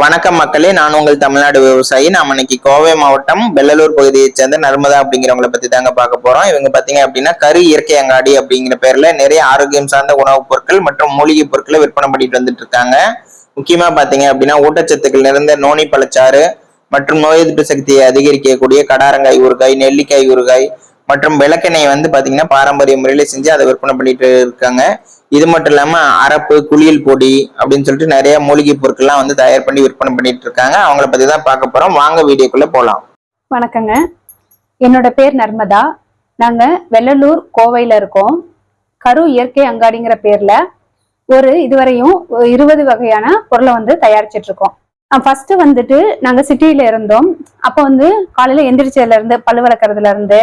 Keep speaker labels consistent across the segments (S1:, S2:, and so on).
S1: வணக்கம் மக்களே நான் உங்கள் தமிழ்நாடு விவசாயி. நாம இன்னைக்கு கோவை மாவட்டம் வெள்ளலூர் பகுதியை சேர்ந்த நர்மதா அப்படிங்கிறவங்கள பத்தி தாங்க பார்க்க போறோம். இவங்க பாத்தீங்க அப்படின்னா கரு இயற்கை அங்காடி அப்படிங்கிற பேர்ல நிறைய ஆரோக்கியம் சார்ந்த உணவுப் பொருட்கள் மற்றும் மூலிகை பொருட்களை விற்பனை பண்ணிட்டு வந்துட்டு இருக்காங்க. முக்கியமா பாத்தீங்க அப்படின்னா ஊட்டச்சத்துக்கள் நிறைந்த நோனி பழச்சாறு மற்றும் நோய் எதிர்ப்பு சக்தியை அதிகரிக்கக்கூடிய கடாரங்காய் ஊறுகாய் நெல்லிக்காய் ஊறுகாய் மற்றும் விளக்கெண்ணெய் வந்து பாத்தீங்கன்னா பாரம்பரிய முறையில செஞ்சு அதை விற்பனை பண்ணிட்டு இருக்காங்க. இது மட்டும் இல்லாம அரப்பு குளியல் பொடி அப்படின்னு சொல்லிட்டு நிறைய மூலிகை பொருட்கள்லாம் வந்து தயார் பண்ணி விற்பனை பண்ணிட்டு இருக்காங்க. அவங்கள பத்தி தான் பார்க்க போறோம். வாங்க வீடியோக்குள்ள போலாம்.
S2: வணக்கங்க. என்னோட பேர் நர்மதா. நாங்க வெள்ளலூர் கோவையில இருக்கோம். கரு இயற்கை அங்காடிங்கிற பேர்ல ஒரு இதுவரையும் இருபது வகையான பொருளை வந்து தயாரிச்சிட்டு இருக்கோம். ஃபர்ஸ்ட் வந்துட்டு நாங்க சிட்டியில இருந்தோம். அப்போ வந்து காலையில எந்திரிச்சதுல இருந்து பல்லு விளக்குறதுல இருந்து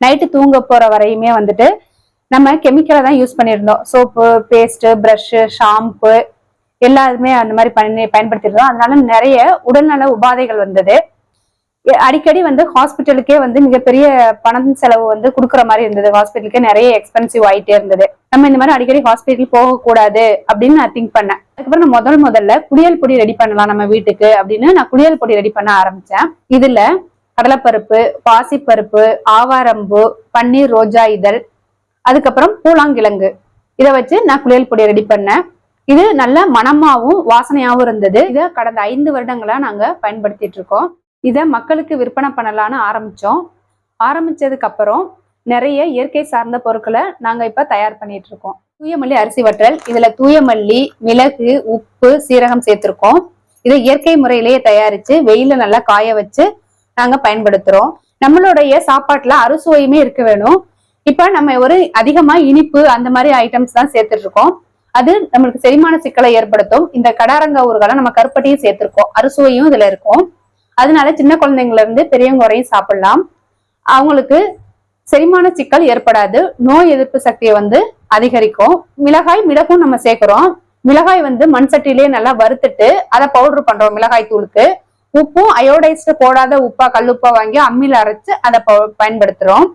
S2: நைட்டு தூங்க போற வரையுமே வந்துட்டு நம்ம கெமிக்கலை தான் யூஸ் பண்ணியிருந்தோம். சோப்பு பேஸ்ட்டு ப்ரஷ்ஷு ஷாம்பு எல்லாருமே அந்த மாதிரி பண்ணி பயன்படுத்திருந்தோம் அதனால நிறைய உடல்நல உபாதைகள் வந்தது. அடிக்கடி வந்து ஹாஸ்பிட்டலுக்கே வந்து மிகப்பெரிய பணம் செலவு வந்து கொடுக்குற மாதிரி இருந்தது. ஹாஸ்பிட்டலுக்கே நிறைய எக்ஸ்பென்சிவ் ஆயிட்டே இருந்தது. நம்ம இந்த மாதிரி அடிக்கடி ஹாஸ்பிட்டல் போகக்கூடாது அப்படின்னு நான் திங்க் பண்ணேன். அதுக்கப்புறம் நான் முதல் முதல்ல குளியல் பொடி ரெடி பண்ணலாம் நம்ம வீட்டுக்கு அப்படின்னு நான் குளியல் பொடி ரெடி பண்ண ஆரம்பிச்சேன். இதுல கடலைப்பருப்பு பாசிப்பருப்பு ஆவாரம்பு பன்னீர் ரோஜா இதழ் அதுக்கப்புறம் பூலாங்கிழங்கு. இதை வச்சு நான் குளியல் பொடியை ரெடி பண்ணேன். இது நல்ல மனமாவும் வாசனையாவும் இருந்தது. இதை கடந்த ஐந்து வருடங்களா நாங்க பயன்படுத்திட்டு இருக்கோம். இதை மக்களுக்கு விற்பனை பண்ணலான்னு ஆரம்பிச்சோம். ஆரம்பிச்சதுக்கு அப்புறம் நிறைய இயற்கை சார்ந்த பொருட்களை நாங்க இப்ப தயார் பண்ணிட்டு இருக்கோம். தூயமல்லி அரிசி வற்றல் இதுல தூயமல்லி மிளகு உப்பு சீரகம் சேர்த்திருக்கோம். இதை இயற்கை முறையிலேயே தயாரிச்சு வெயில நல்லா காய வச்சு நாங்க பயன்படுத்துறோம். நம்மளுடைய சாப்பாட்டுல அறுசுவையுமே இருக்க வேணும். இப்ப நம்ம ஒரு அதிகமா இனிப்பு அந்த மாதிரி ஐட்டம்ஸ் தான் சேர்த்துட்டு இருக்கோம் அது நம்மளுக்கு செரிமான சிக்கலை ஏற்படுத்தும். இந்த கடாரங்க ஊறுகால நம்ம கருப்பட்டியும் சேர்த்திருக்கோம். அறுசுவையும் இதுல இருக்கும். அதனால சின்ன குழந்தைங்கள இருந்து பெரியவங்க வரையும் சாப்பிடலாம். அவங்களுக்கு செரிமான சிக்கல் ஏற்படாது. நோய் எதிர்ப்பு சக்தியை வந்து அதிகரிக்கும். மிளகாய் மிளகும் நம்ம சேர்க்கிறோம். மிளகாய் வந்து மண் சட்டிலேயே நல்லா வறுத்துட்டு அதை பவுடர் பண்றோம் மிளகாய் தூளுக்கு உப்பும் அயோடைஸ்டு போடாத உப்பா கல்லுப்பா வாங்கி அம்மியில அரைச்சு அதை ப- பயன்படுத்துறோம்.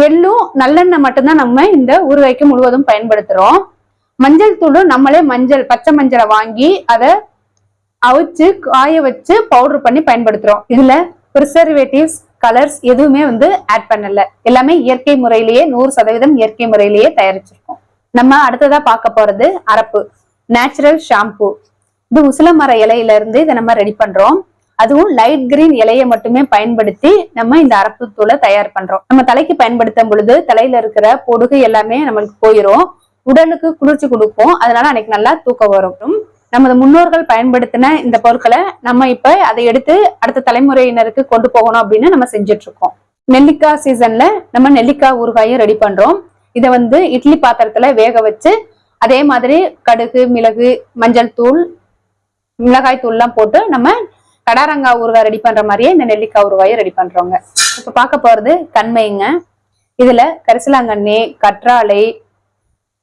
S2: எள்ளும் நல்லெண்ணெய் மட்டும்தான் நம்ம இந்த ஊறுகாய்க்கு முழுவதும் பயன்படுத்துறோம். மஞ்சள் தூளும் நம்மளே மஞ்சள் பச்சை மஞ்சளை வாங்கி அதை அவிச்சு காய வச்சு பவுடர் பண்ணி பயன்படுத்துறோம். இதுல ப்ரிசர்வேட்டிவ்ஸ் கலர்ஸ் எதுவுமே வந்து ஆட் பண்ணல. எல்லாமே இயற்கை முறையிலேயே நூறு சதவீதம் இயற்கை முறையிலேயே தயாரிச்சிருக்கோம். நம்ம அடுத்ததா பார்க்க போறது அரப்பு நேச்சுரல் ஷாம்பு இது உசில மர இலையில இருந்து இதை நம்ம ரெடி பண்றோம். அதுவும் லைட் கிரீன் இலையை மட்டுமே பயன்படுத்தி நம்ம இந்த அரப்பு தூளை தயார் பண்றோம். நம்ம தலைக்கு பயன்படுத்தும் பொழுது தலையில இருக்கிற பொடுகு எல்லாமே நம்மளுக்கு போயிடும் உடலுக்கு குளிர்ச்சி கொடுக்கும். அதனால அன்னைக்கு நல்லா தூக்கம் வரும். நமது முன்னோர்கள் பயன்படுத்தின இந்த பொருட்களை நம்ம இப்ப அதை எடுத்து அடுத்த தலைமுறையினருக்கு கொண்டு போகணும் அப்படின்னு நம்ம செஞ்சுட்டு இருக்கோம். நெல்லிக்காய் சீசன்ல நம்ம நெல்லிக்காய் ஊறுகாயும் ரெடி பண்றோம். இதை வந்து இட்லி பாத்திரத்துல வேக வச்சு அதே மாதிரி கடுகு மிளகு மஞ்சள் தூள் மிளகாய் தூள்லாம் போட்டு நம்ம கடாரங்காய் ஊறுகாய் ரெடி பண்ற மாதிரியே இந்த நெல்லிக்காய் ஊறுகாயும் ரெடி பண்றோங்க. இப்ப பார்க்க போறது கண்மைங்க இதுல கரிசலாங்கண்ணி கற்றாழை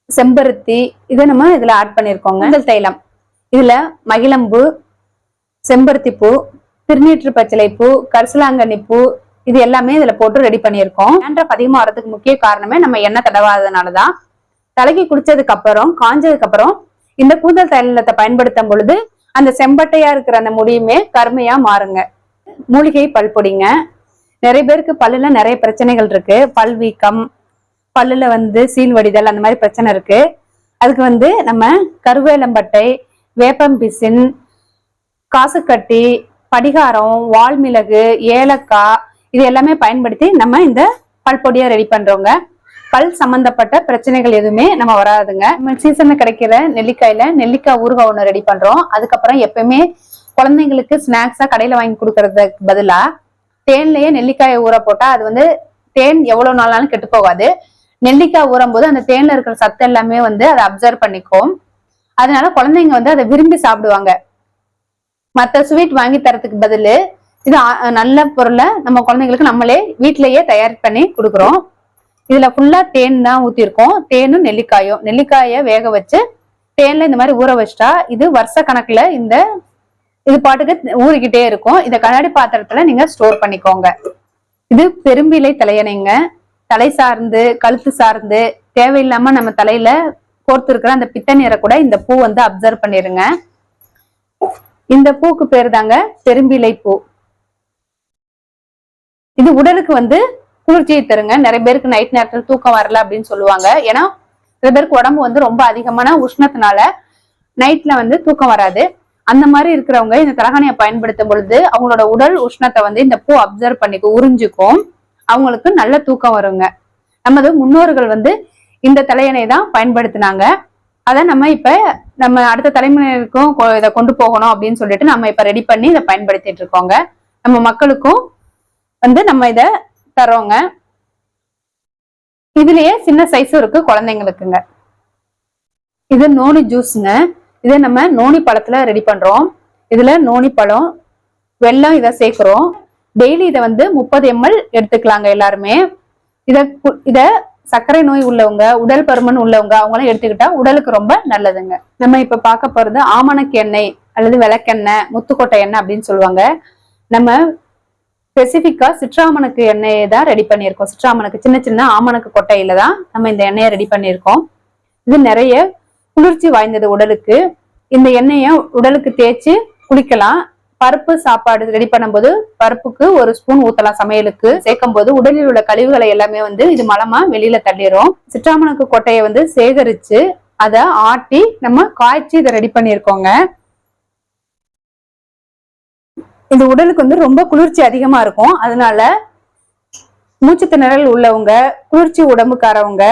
S2: செம்பருத்தி இதை நம்ம இதுல ஆட் பண்ணிருக்கோங்க. இந்த தைலம். இதுல மகிழம்பூ செம்பருத்தி பூ திருநீற்று பச்சிலை பூ கரிசலாங்கண்ணி பூ இது எல்லாமே இதுல போட்டு ரெடி பண்ணியிருக்கோம் டேண்ட்ரஃப் அதிகமா வரதுக்கு முக்கிய காரணமே நம்ம எண்ணெய் தடவாததுனாலதான். தலைக்கு குளிச்சதுக்கு அப்புறம் காஞ்சதுக்கு அப்புறம் இந்த கூந்தல் தைலத்தை பயன்படுத்தும் பொழுது அந்த செம்பட்டையா இருக்கிற அந்த முடியுமே கருமையா மாறுங்க. மூலிகை பல் பொடிங்க. நிறைய பேருக்கு பல்லுல நிறைய பிரச்சனைகள் இருக்கு. பல் வீக்கம் பல்லுல வந்து சீல் வடிதல் அந்த மாதிரி பிரச்சனை இருக்கு. அதுக்கு வந்து நம்ம கருவேலம்பட்டை வேப்பம்பிசின் காசுக்கட்டி படிகாரம் வால்மிளகு ஏலக்காய் இது எல்லாமே பயன்படுத்தி நம்ம இந்த பல் பொடியை ரெடி பண்றோங்க. பல் சம்பந்தப்பட்ட பிரச்சனைகள் எதுவுமே நம்ம வராதுங்க. நம்ம சீசன்ல கிடைக்கிற நெல்லிக்காயில நெல்லிக்காய் ஊறுகாய் ஒன்று ரெடி பண்றோம். அதுக்கப்புறம் எப்பயுமே குழந்தைங்களுக்கு ஸ்நாக்ஸா கடையில வாங்கி கொடுக்கறதுக்கு பதிலா தேன்லயே நெல்லிக்காயை ஊற போட்டா அது வந்து தேன் எவ்வளவு நாளாலும் கெட்டு போகாது. நெல்லிக்காய் ஊறும் போது அந்த தேன்ல இருக்கிற சத்து எல்லாமே வந்து அதை அப்சர்வ் பண்ணிக்கும். அதனால குழந்தைங்க வந்து அதை விரும்பி சாப்பிடுவாங்க. மற்ற ஸ்வீட் வாங்கி தரத்துக்கு பதிலு இது நல்ல பொருளை நம்ம குழந்தைங்களுக்கு நம்மளே வீட்டிலேயே தயார் பண்ணி கொடுக்குறோம். இதுல ஃபுல்லா தேன் தான் ஊத்திருக்கோம் தேனும் நெல்லிக்காயும். நெல்லிக்காயை வேக வச்சு தேன்ல இந்த மாதிரி ஊற வச்சிட்டா இது வருஷ கணக்குல இந்த இது பாட்டுக்கு ஊறிக்கிட்டே இருக்கும். இத கண்ணாடி பாத்திரத்துல நீங்க ஸ்டோர் பண்ணிக்கோங்க. இது பெரும்பிலை தலையணைங்க. தலை சார்ந்து கழுத்து சார்ந்து தேவையில்லாம நம்ம தலையில கோர்த்துருக்கிற அந்த பித்த நீரை கூட இந்த பூ வந்து அப்சர்வ் பண்ணிருங்க. இந்த பூக்கு பேர் தாங்க பெரும்பிலை பூ. இது உடலுக்கு வந்து குளிர்ச்சியை தருங்க. நிறைய பேருக்கு நைட் நேரத்தில் தூக்கம் வரல அப்படின்னு சொல்லுவாங்க. ஏன்னா சில பேருக்கு உடம்பு வந்து ரொம்ப அதிகமான உஷ்ணத்தினால நைட்ல வந்து தூக்கம் வராது. அந்த மாதிரி இருக்கிறவங்க இந்த தலகாணியை பயன்படுத்தும் பொழுது அவங்களோட உடல் உஷ்ணத்தை வந்து இந்த பூ அப்சர்வ் பண்ணிக்கும் உறிஞ்சுக்கும். அவங்களுக்கு நல்ல தூக்கம் வருங்க. நமது முன்னோர்கள் வந்து இந்த தலையணை தான் பயன்படுத்தினாங்க. அதை நம்ம இப்ப நம்ம அடுத்த தலைமுறைக்கும் கொ- இதை கொண்டு போகணும் அப்படின்னு சொல்லிட்டு நம்ம இப்ப ரெடி பண்ணி இதை பயன்படுத்திட்டு இருக்கோங்க. நம்ம மக்களுக்கும் வந்து நம்ம இதை தரோங்க இதுலயே சின்ன சைஸும் இருக்கு குழந்தைங்களுக்குங்க. இது நோனி ஜூஸ்ங்க இதை நம்ம நோனி பழத்துல ரெடி பண்றோம். இதுல நோனி பழம் வெள்ளம் இதை சேர்க்கிறோம். டெய்லி இதை வந்து முப்பது எம்எல் எடுத்துக்கலாங்க எல்லாருமே. இத கு- இத சர்க்கரை நோய் உள்ளவங்க உடல் பருமன் உள்ளவங்க அவங்களாம் எடுத்துக்கிட்டா உடலுக்கு ரொம்ப நல்லதுங்க. நம்ம இப்ப பார்க்க போறது ஆமணக்கு எண்ணெய் அல்லது விளக்கெண்ணெய் முத்துக்கோட்டை எண்ணெய் அப்படின்னு சொல்லுவாங்க. நம்ம ஸ்பெசிஃபிக்கா சிற்றாமணக்கு எண்ணெயை தான் ரெடி பண்ணியிருக்கோம். சிற்றாமணக்கு சின்ன சின்ன ஆமணக்கு கொட்டையில தான் நம்ம இந்த எண்ணெயை ரெடி பண்ணியிருக்கோம். இது நிறைய குளிர்ச்சி வாய்ந்தது உடலுக்கு. இந்த எண்ணெயை உடலுக்கு தேய்ச்சி குளிக்கலாம். பருப்பு சாப்பாடு ரெடி பண்ணும்போது பருப்புக்கு ஒரு ஸ்பூன் ஊத்தலாம் சமையலுக்கு. சேர்க்கும் போது உடலில் உள்ள கழிவுகளை எல்லாமே வந்து இது மலமா வெளியில தள்ளிடும் சிற்றாமணக்கு கொட்டையை வந்து சேகரிச்சு அதை ஆட்டி நம்ம காய்ச்சி இதை ரெடி பண்ணியிருக்கோங்க. இது உடலுக்கு வந்து ரொம்ப குளிர்ச்சி அதிகமா இருக்கும். அதனால மூச்சு திணறல் உள்ளவங்க குளிர்ச்சி உடம்புக்காரவங்க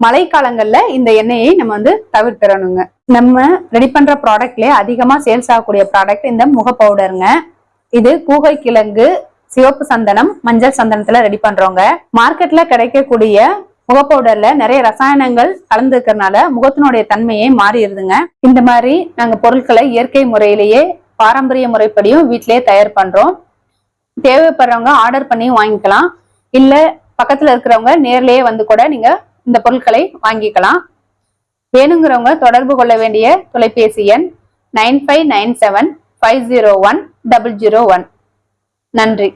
S2: மழைக்காலங்கள்ல இந்த எண்ணெயை நம்ம வந்து தவிர்த்திடணுங்க நம்ம ரெடி பண்ற ப்ராடக்ட்லயே அதிகமா சேல்ஸ் ஆகக்கூடிய ப்ராடக்ட் இந்த முக பவுடருங்க இது கூகை கிழங்கு சிவப்பு சந்தனம் மஞ்சள் சந்தனத்துல ரெடி பண்றவங்க. மார்க்கெட்ல கிடைக்கக்கூடிய முக பவுடர்ல நிறைய ரசாயனங்கள் கலந்துருக்கறனால முகத்தினுடைய தன்மையே மாறிடுதுங்க. இந்த மாதிரி நாங்க பொருட்களை இயற்கை முறையிலேயே பாரம்பரிய முறைப்படியும் வீட்டிலேயே தயார் பண்றோம். தேவைப்படுறவங்க ஆர்டர் பண்ணி வாங்கிக்கலாம். இல்ல பக்கத்துல இருக்கிறவங்க நேர்லயே வந்து கூட நீங்க இந்த பொருட்களை வாங்கிக்கலாம். வேணுங்கிறவங்க தொடர்பு கொள்ள வேண்டிய தொலைபேசி எண் nine five nine seven five zero one double zero one. நன்றி.